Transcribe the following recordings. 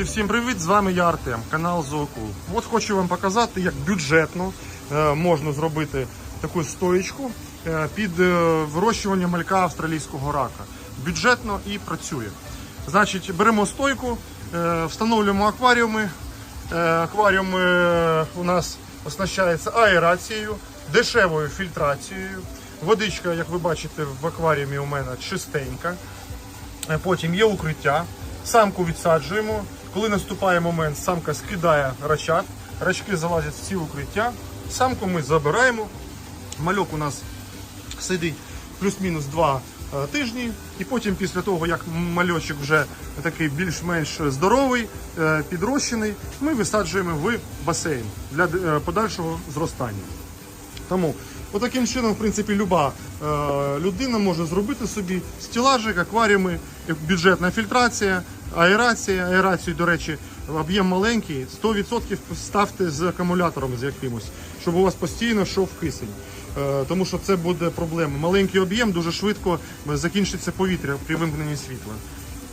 Друзі, всім привіт! З вами я Артем, канал Зоокул. От хочу вам показати, як бюджетно е, можна зробити таку стоєчку е, під е, вирощування малька австралійського рака. Бюджетно і працює. Значить, беремо стойку, встановлюємо акваріуми. Акваріум у нас оснащається аерацією, дешевою фільтрацією. Водичка, як ви бачите, в акваріумі у мене чистенька. Потім є укриття. Самку відсаджуємо. Коли наступає момент, самка скидає рачат, рачки залазять в ці укриття. Самку ми забираємо. Мальок у нас сидить плюс-мінус 2 е, тижні. І потім, після того, як мальочок вже такий більш-менш здоровий, е, підрощений, ми висаджуємо в басейн для е, подальшого зростання. Тому отаким чином, в принципі, люба е, людина може зробити собі стілажик, акваріуми, бюджетна фільтрація, аерація. Аерацію, до речі, об'єм маленький, 100% ставте з акумулятором з якимось, щоб у вас постійно йшов кисень. Е, тому що це буде проблема. Маленький об'єм дуже швидко закінчиться повітря при вимкненні світла.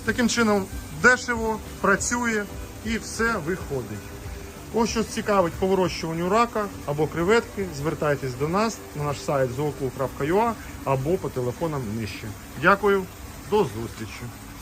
Таким чином дешево, працює і все виходить. Ось щось цікавить по вирощуванню рака або креветки, звертайтесь до нас на наш сайт zoocool.ua або по телефонам нижче. Дякую, до зустрічі!